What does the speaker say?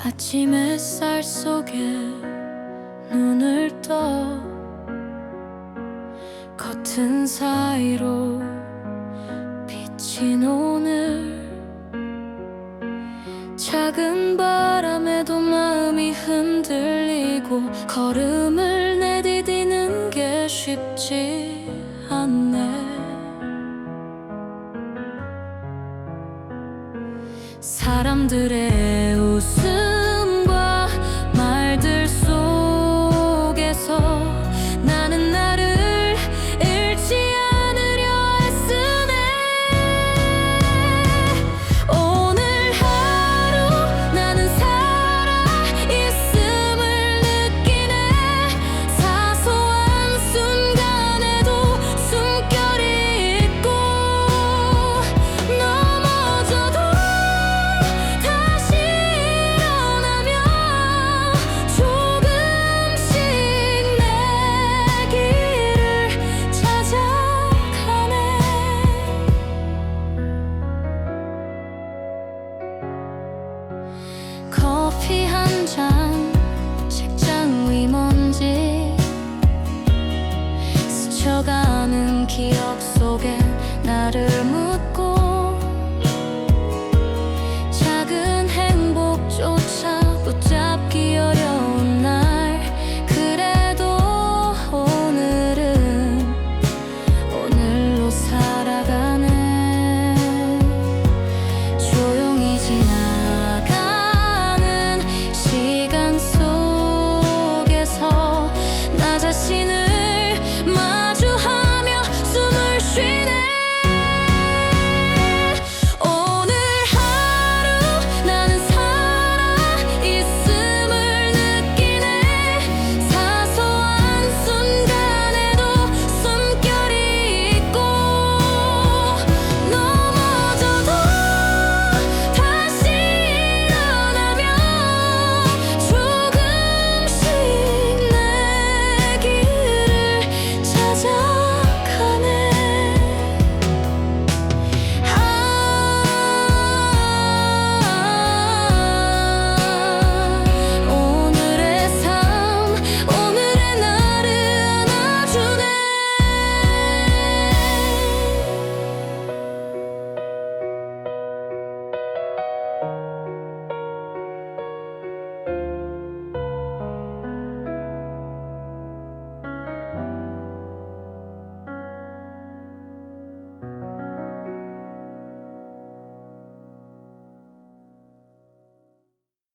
아침 햇살 속에 눈을 떠 커튼 사이로 비친 오늘 작은 바람에도 마음이 흔들리고 걸음을 내디디는 게 쉽지 않네. 사람들의 웃음